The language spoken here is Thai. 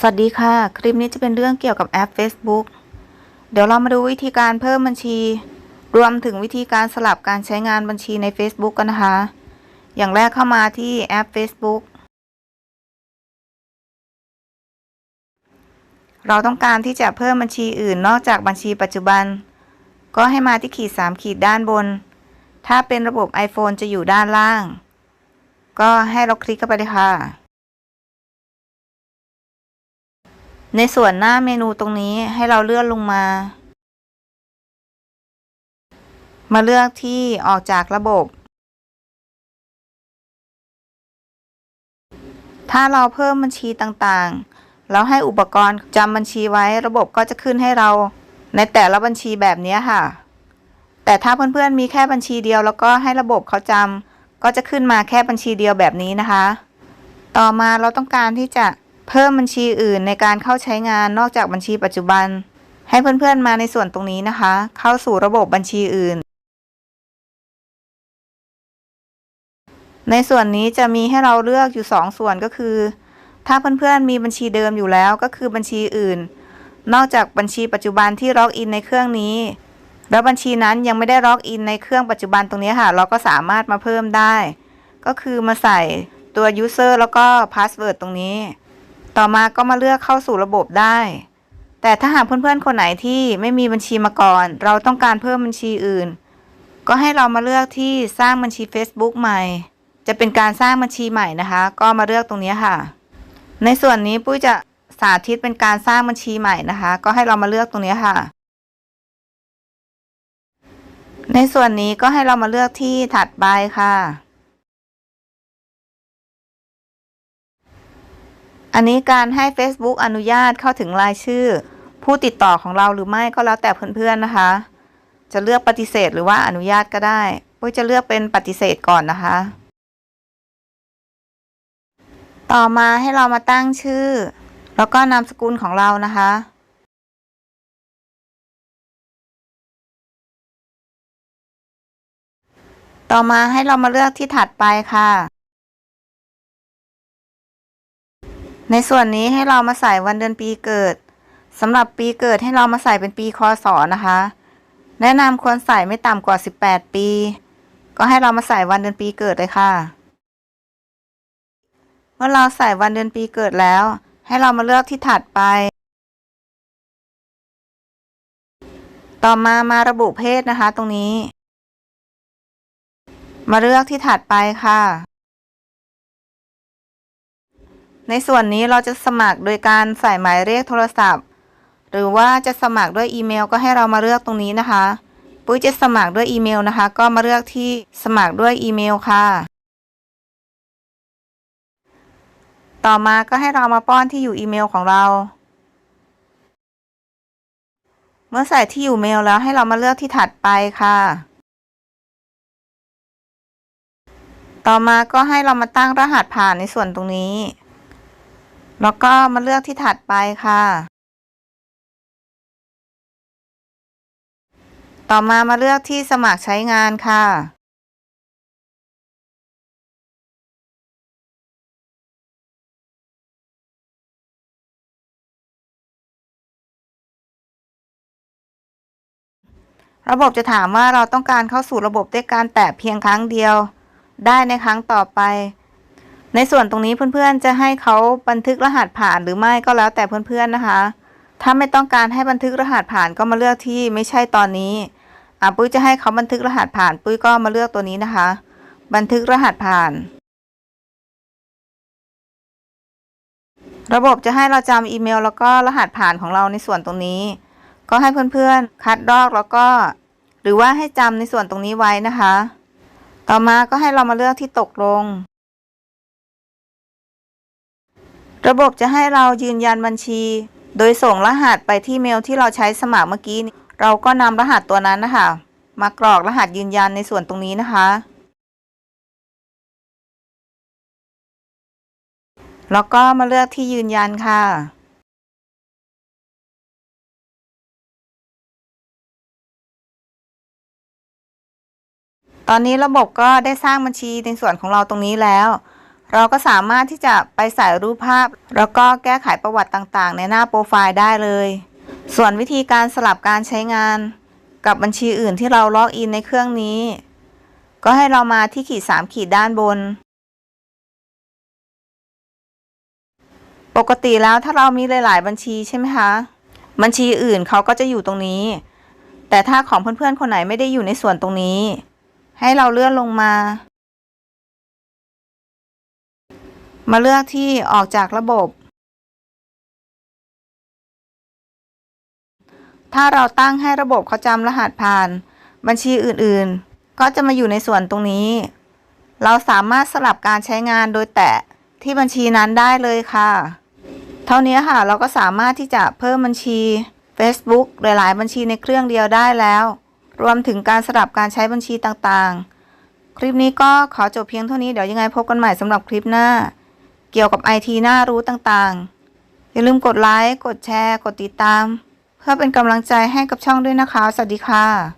สวัสดีค่ะ คลิปนี้จะเป็นเรื่องเกี่ยวกับแอป Facebook เดี๋ยวเรามาดูวิธีการเพิ่มบัญชี รวมถึงวิธีการสลับการใช้งานบัญชีใน Facebook กันนะคะ อย่างแรกเข้ามาที่แอป Facebook เราต้องการที่จะเพิ่มบัญชีอื่นนอกจากบัญชีปัจจุบัน ก็ให้มาที่ขีด 3 ขีดด้านบน ถ้าเป็นระบบ iPhone จะอยู่ด้านล่าง ก็ให้เราคลิกเข้าไปเลยค่ะ ในส่วนหน้าเมนูตรงนี้ให้เราเลื่อนลงมา มาเลือกที่ออกจากระบบ ถ้าเราเพิ่มบัญชีต่างๆ แล้วให้อุปกรณ์จำบัญชีไว้ระบบก็จะขึ้นให้เราในแต่ละบัญชีแบบนี้ค่ะ แต่ถ้าเพื่อนๆมีแค่บัญชีเดียว แล้วก็ให้ระบบเขาจำก็จะขึ้นมาแค่บัญชีเดียวแบบนี้นะคะ ต่อมาเราต้องการที่จะ เพิ่มบัญชีอื่นในการเข้าใช้งานนอกจากบัญชีปัจจุบัน ให้เพื่อนๆมาในส่วนตรงนี้นะคะ เข้าสู่ระบบบัญชีอื่น ในส่วนนี้จะมีให้เราเลือกอยู่2ส่วนก็คือ ถ้าเพื่อนๆมีบัญชีเดิมอยู่แล้วก็คือบัญชีอื่น นอกจากบัญชีปัจจุบันที่ล็อกอินในเครื่องนี้ แล้วบัญชีนั้นยังไม่ได้ล็อกอินในเครื่องปัจจุบันตรงนี้ค่ะ เราก็สามารถมาเพิ่มได้ ก็คือมาใส่ตัว user แล้วก็ password ตรงนี้ ต่อมาก็มาเลือกเข้าสู่ระบบได้ แต่ถ้าหากเพื่อนๆ คนไหนที่ไม่มีบัญชีมาก่อน เราต้องการเพิ่มบัญชีอื่น ก็ให้เรามาเลือกที่สร้างบัญชี Facebook ใหม่ จะเป็นการสร้างบัญชีใหม่นะคะ ก็มาเลือกตรงนี้ค่ะ ในส่วนนี้ปุ้ยจะสาธิตเป็นการสร้างบัญชีใหม่นะคะ ก็ให้เรามาเลือกตรงนี้ค่ะ ในส่วนนี้ก็ให้เรามาเลือกที่ถัดไปค่ะ อันนี้การให้ Facebook อนุญาตเข้าถึงรายชื่อ ผู้ติดต่อของเราหรือไม่ก็แล้วแต่เพื่อนๆนะคะ จะเลือกปฏิเสธหรือว่าอนุญาตก็ได้ปุ้ยจะเลือกเป็นปฏิเสธก่อนนะคะ ต่อมาให้เรามาตั้งชื่อ แล้วก็นามสกุลของเรานะคะต่อมาให้เรามาเลือกที่ถัดไปค่ะ ในส่วนนี้ให้เรามาใส่วันเดือนปีเกิดสำหรับปีเกิดให้เรามาใส่เป็นปีคศนะคะ แนะนำควรใส่ไม่ต่ำกว่า 18 ปี ก็ให้เรามาใส่วันเดือนปีเกิดเลยค่ะ เมื่อเราใส่วันเดือนปีเกิดแล้ว ให้เรามาเลือกที่ถัดไป ต่อมามาระบุเพศนะคะ ตรงนี้ มาเลือกที่ถัดไปค่ะ ในส่วนนี้เราจะสมัครโดยการใส่หมายเลขโทรศัพท์ หรือว่าจะสมัครด้วยอีเมลก็ให้เรามาเลือกตรงนี้นะคะ ปุ้ยจะสมัครด้วยอีเมลนะคะ ก็มาเลือกที่สมัครด้วยอีเมลค่ะ ต่อมาก็ให้เรามาป้อนที่อยู่อีเมลของเรา เมื่อใส่ที่อยู่เมลแล้วให้เรามาเลือกที่ถัดไปค่ะต่อมาก็ให้เรามาตั้งรหัสผ่านในส่วนตรงนี้ แล้วก็มาเลือกที่ถัดไปค่ะ ต่อมามาเลือกที่สมัครใช้งานค่ะ ระบบจะถามว่าเราต้องการเข้าสู่ระบบด้วยการแตะเพียงครั้งเดียว ได้ในครั้งต่อไป ในส่วนตรงนี้เพื่อนๆจะให้เขาบันทึกรหัสผ่านหรือไม่ก็แล้วแต่เพื่อนๆนะคะ ถ้าไม่ต้องการให้บันทึกรหัสผ่านก็มาเลือกที่ไม่ใช่ตอนนี้อะปุ้ยจะให้เขาบันทึกรหัสผ่าน ปุ้ยก็มาเลือกตัวนี้นะคะ บันทึกรหัสผ่าน ระบบจะให้เราจำอีเมล แล้วก็รหัสผ่านของเราในส่วนตรงนี้ ก็ให้เพื่อนๆ คัดลอกแล้วก็ หรือว่าให้จำในส่วนตรงนี้ไว้นะคะ ต่อมาก็ให้เรามาเลือกที่ตกลง ระบบจะให้เรายืนยันบัญชี โดยส่งรหัสไปที่เมลที่เราใช้สมัครเมื่อกี้ เราก็นำรหัสตัวนั้นนะคะ มากรอกรหัสยืนยันในส่วนตรงนี้นะคะ แล้วก็มาเลือกที่ยืนยันค่ะตอนนี้ระบบก็ได้สร้างบัญชีในส่วนของเราตรงนี้แล้ว เราก็สามารถที่จะไปใส่รูปภาพ แล้วก็แก้ไขประวัติต่างๆ ในหน้าโปรไฟล์ได้เลย ส่วนวิธีการสลับการใช้งาน กับบัญชีอื่นที่เราล็อกอินในเครื่องนี้ ก็ให้เรามาที่ขีด 3 ขีดด้านบน ปกติแล้วถ้าเรามีหลาย ๆ บัญชีใช่ไหมคะ บัญชีอื่นเขาก็จะอยู่ตรงนี้ แต่ถ้าของเพื่อน ๆ คนไหนไม่ได้อยู่ในส่วนตรงนี้ ให้เราเลื่อนลงมา มาเลือกที่ออกจากระบบ ถ้าเราตั้งให้ระบบเขาจำรหัสผ่าน บัญชีอื่นๆ ก็จะมาอยู่ในส่วนตรงนี้ เราสามารถสลับการใช้งานโดยแตะที่บัญชีนั้นได้เลยค่ะ เท่านี้ค่ะเราก็สามารถที่จะเพิ่มบัญชี Facebook หลายๆ บัญชีในเครื่องเดียวได้แล้ว รวมถึงการสลับการใช้บัญชีต่างๆ คลิปนี้ก็ขอจบเพียงเท่านี้ เดี๋ยวยังไงพบกันใหม่สำหรับคลิปหน้า กี่ยวกับไอทีน่ารู้ต่างๆ อย่าลืมกดไลค์ กดแชร์ กดติดตาม เพื่อเป็นกำลังใจให้กับช่องด้วยนะคะ สวัสดีค่ะ